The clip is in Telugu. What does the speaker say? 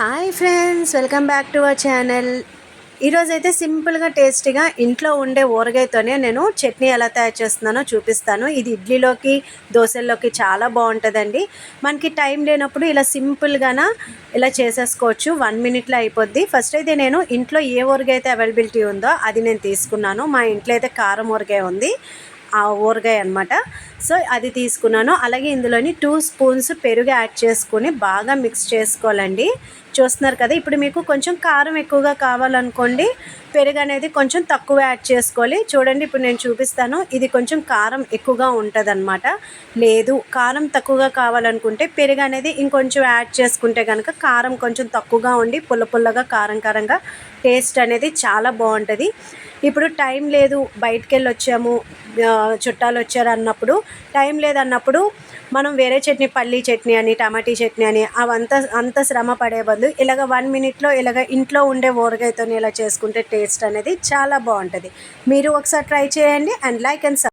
Hi friends welcome back to our channel ఈరోజు అయితే సింపుల్గా టేస్టీగా ఇంట్లో ఉండే ఊరగాయతోనే నేను చట్నీ ఎలా తయారు చేస్తున్నానో చూపిస్తాను. ఇది ఇడ్లీలోకి దోశల్లోకి చాలా బాగుంటుందండి. మనకి టైం లేనప్పుడు ఇలా సింపుల్గానా ఇలా చేసేసుకోవచ్చు. వన్ మినిట్లో అయిపోద్ది. ఫస్ట్ అయితే నేను ఇంట్లో ఏ ఊరగాయ అయితే అవైలబిలిటీ ఉందో అది నేను తీసుకున్నాను. మా ఇంట్లో అయితే కారం ఊరగాయ ఉంది. ఆ ఊరగాయ అనమాట సో అది తీసుకున్నాను. అలాగే ఇందులోని టూ స్పూన్స్ పెరుగు యాడ్ చేసుకుని బాగా మిక్స్ చేసుకోవాలండి. చూస్తున్నారు కదా. ఇప్పుడు మీకు కొంచెం కారం ఎక్కువగా కావాలనుకోండి పెరుగు అనేది కొంచెం తక్కువ యాడ్ చేసుకోవాలి. చూడండి ఇప్పుడు నేను చూపిస్తాను. ఇది కొంచెం కారం ఎక్కువగా ఉంటుంది లేదు కారం తక్కువగా కావాలనుకుంటే పెరుగు అనేది ఇంకొంచెం యాడ్ చేసుకుంటే కనుక కారం కొంచెం తక్కువగా ఉండి పుల్ల పుల్లగా కారం కారంగా టేస్ట్ అనేది చాలా బాగుంటుంది. ఇప్పుడు టైం లేదు బయటికి వెళ్ళి వచ్చాము చుట్టాలు వచ్చారు అన్నప్పుడు టైం లేదన్నప్పుడు మనం వేరే చట్నీ పల్లీ చట్నీ అని టమాటీ చట్నీ అని అవంతా అంత శ్రమ పడే బదులు ఇలాగ వన్ మినిట్లో ఇలాగ ఇంట్లో ఉండే ఊరగాయతో ఇలా చేసుకుంటే టేస్ట్ అనేది చాలా బాగుంటుంది. మీరు ఒకసారి ట్రై చేయండి అండ్ లైక్ అండ్